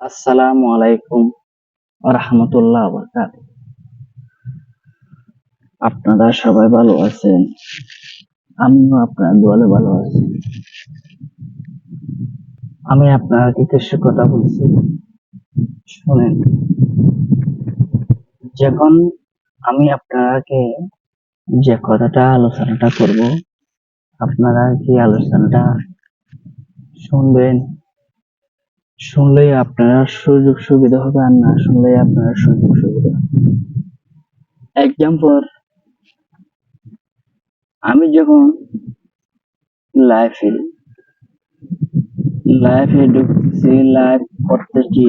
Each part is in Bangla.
আসসালামু আলাইকুম রহমতুল্লাহ বরকাত আপনারা সবাই ভালো আছেন? আমিও আপনার দোয়ালে ভালো আছি। আমি আপনার কিছু কথা বলছি। শুনেন, যখন আমি আপনাকে যে কথাটা, আলোচনাটা করব, আপনারা কি আলোচনাটা শুনবেন? শুনলেই আপনারা সুযোগ সুবিধা হবে আর না শুনলেই আপনারা সুযোগ সুবিধা এক্সাম্পল আমি যখন লাইফে লাইফে ঢুকতেছি লাইফ করতেছি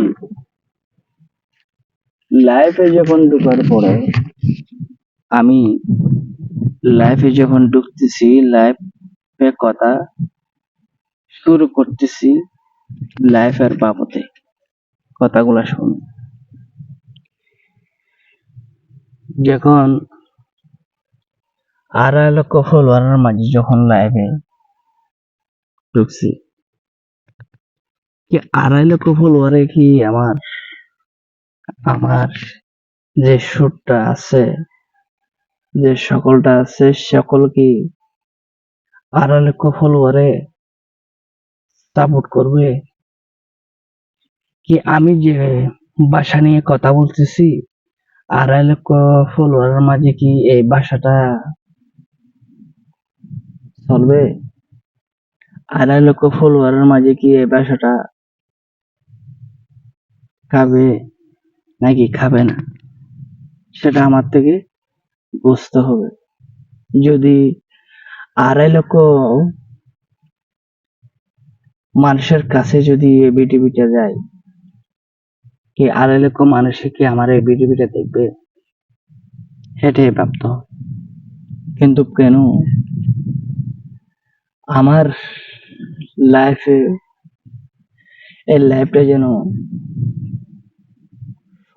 লাইফে যখন ঢুকার পরে আমি লাইফে যখন ঢুকতেছি লাইফে কথা শুরু করতেছি লাইফের বাবদে কথাগুলো শুন যখন আড়াই লক্ষ ফলোয়ারের মাঝে যখন লাইভে ঢুকছি আড়াই লক্ষ ফলোয়ারে কি আমার আমার যে সুরটা আছে, যে সকলটা আছে, সকল কি আড়াই লক্ষ ফলোয়ারে সাপোর্ট করবে? কি আমি যে ভাষা নিয়ে কথা বলতেছি আড়াই লক্ষ ফলোয়ারের মাঝে কি এই ভাষাটা চলবে? আড়াই লক্ষ ফলোয়ারের মাঝে কি এই ভাষাটা খাবে নাকি খাবে না? সেটা আমার থেকে বুঝতে হবে। যদি আড়াই লক্ষ মানুষের কাছে যদি এই বিটিভিটা যায়, কি আড়াই লক্ষ মানুষে কি আমার এই বিটিভিটা দেখবে? সেটাই প্রাপ্ত কিন্তু কেন? আমার লাইফে এই লাইফটা যেন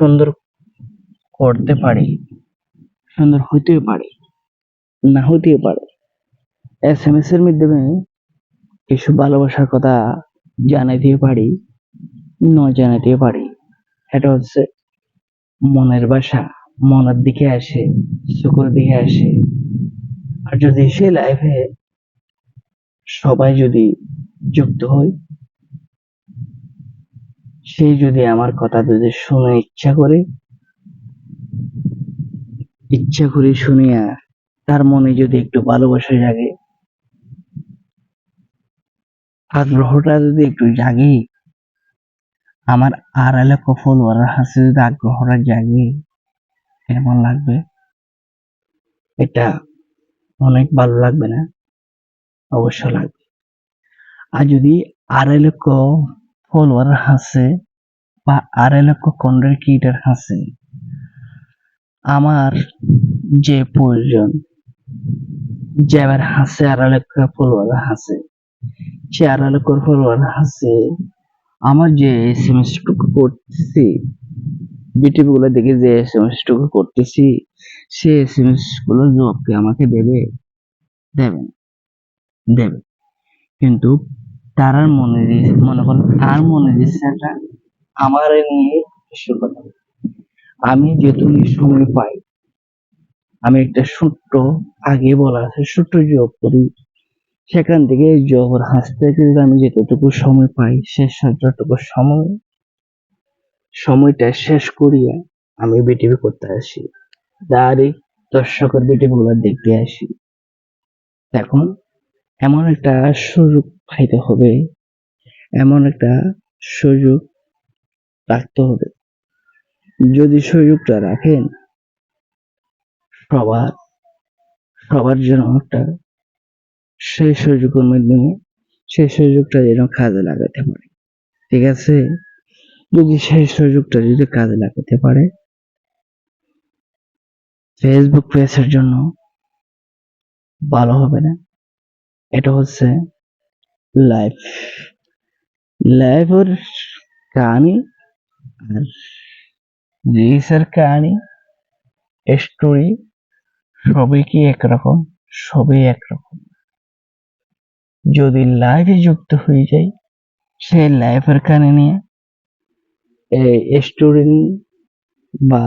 সুন্দর করতে পারি, সুন্দর হইতে পারে, না হইতে পারে এস এম এস এর মাধ্যমে কিছু ভালোবাসার কথা জানাইতে পারি, ন জানাইতে পারি। এটা হচ্ছে মনের ভাষা, মনের দিকে আসে, চোখের দিকে আসে। আর যদি সে লাইফে সবাই যদি যুক্ত হয়, সে যদি আমার কথা যদি শুনে ইচ্ছা করে ইচ্ছা করে শুনিয়া তার মনে যদি একটু ভালোবাসা জাগে আগ্রহটা যদি একটু জাগে, আমার আর এলাকা ফলোয়ার হাসে যদি আগ্রহটা জাগে, কেমন লাগবে? এটা অনেক ভালো লাগবে না? অবশ্য লাগবে। আর যদি আড়াই লক্ষ ফলোয়ার হাসে বা আড়াই লক্ষ কন্ডের কিটার হাসে, আমার যে প্রয়োজন, যে আবার হাসে আড়াই লক্ষ ফলোয়ার হাসে সে আড়াই লক্ষ ফলোয়ার হাসে আমার যে এস এম এস টুকু করতেছি বিটিভি গুলো দেখে যে এস এম এস টুকু করতেছি, সে এস এম এসগুলো জবকে আমাকে দেবে দেবে দেবে। কিন্তু তার মনে মনে করেন তার মনে ইচ্ছাটা আমার নিয়ে কিছু কথা? আমি যেহেতু সময় পাই, আমি একটা ছোট্ট, আগে বলা আছে ছোট্ট জব করি। সেখান থেকে জবর হাসতে যদি আমি যেতটুকু সময় পাই, শেষ যতটুকু সময়, সময়টা শেষ করিয়া আমি বিটিভি করতে আসি। তারই দর্শকের বিটিভি গুলো দেখতে আসি। এখন এমন একটা সুযোগ পাইতে হবে, এমন একটা সুযোগ রাখতে হবে। যদি সুযোগটা রাখেন, সবার সবার জন্য একটা সেই সুযোগের মাধ্যমে সেই সুযোগটা যেন কাজে লাগাতে পারে। ঠিক আছে? যদি সেই সুযোগটা যদি কাজে লাগাতে পারে ফেসবুক পেজের জন্য ভালো হবে না। এটা হচ্ছে লাইফ লাইফের কাহিনী আর রিলসের কাহিনী স্টোরি সবই কি একরকম? সবই একরকম। যদি লাইফে যুক্ত হয়ে যাই, সেই লাইফের কাহিনী নিয়ে স্টুডেন্ট বা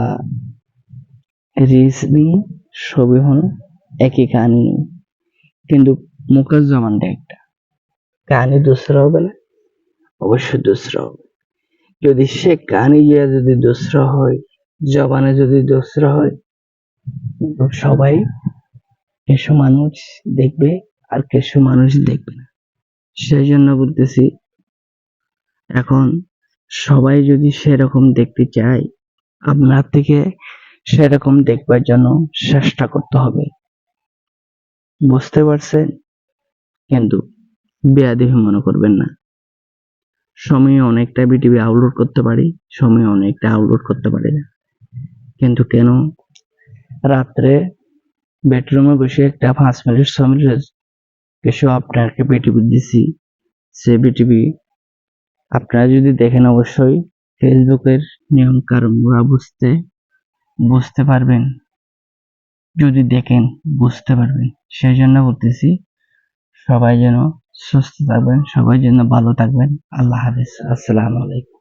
রিস নিয়ে ছবি হলো একই কাহানি কিন্তু মুখের জমানটা একটা। কাহানি দোসরা হবে না? অবশ্যই দোসরা হবে। যদি সে কাহানি গিয়ে যদি দোসরা হয়, জবানে যদি দোসরা হয়, সবাই এসব মানুষ দেখবে আর কিছু মানুষ দেখবে না। সেই জন্য বলতেছি, এখন সবাই যদি সেরকম দেখতে চায়, আপনার থেকে সেরকম দেখবার জন্য চেষ্টা করতে হবে। বুঝতে পারছেন? কিন্তু বেয়াদবি মনে করবেন না। সময়ে অনেকটা বিটিভি আপলোড করতে পারি, সময়ে অনেকটা আপলোড করতে পারি না। কিন্তু কেন? রাত্রে বেডরুমে বসে একটা পাঁচ মিনিট ছ মিনিট কিছু আপনাকে বিটিভি দিছি। সে বিটিভি আপনারা যদি দেখেন অবশ্যই ফেসবুকের নিয়ম কানুনগুলো বুঝতে বুঝতে পারবেন। যদি দেখেন, বুঝতে পারবেন। সেই জন্য বলতেছি, সবাই যেন সুস্থ থাকবেন, সবাই যেন ভালো থাকবেন। আল্লাহ হাফিজ। আসসালামু আলাইকুম।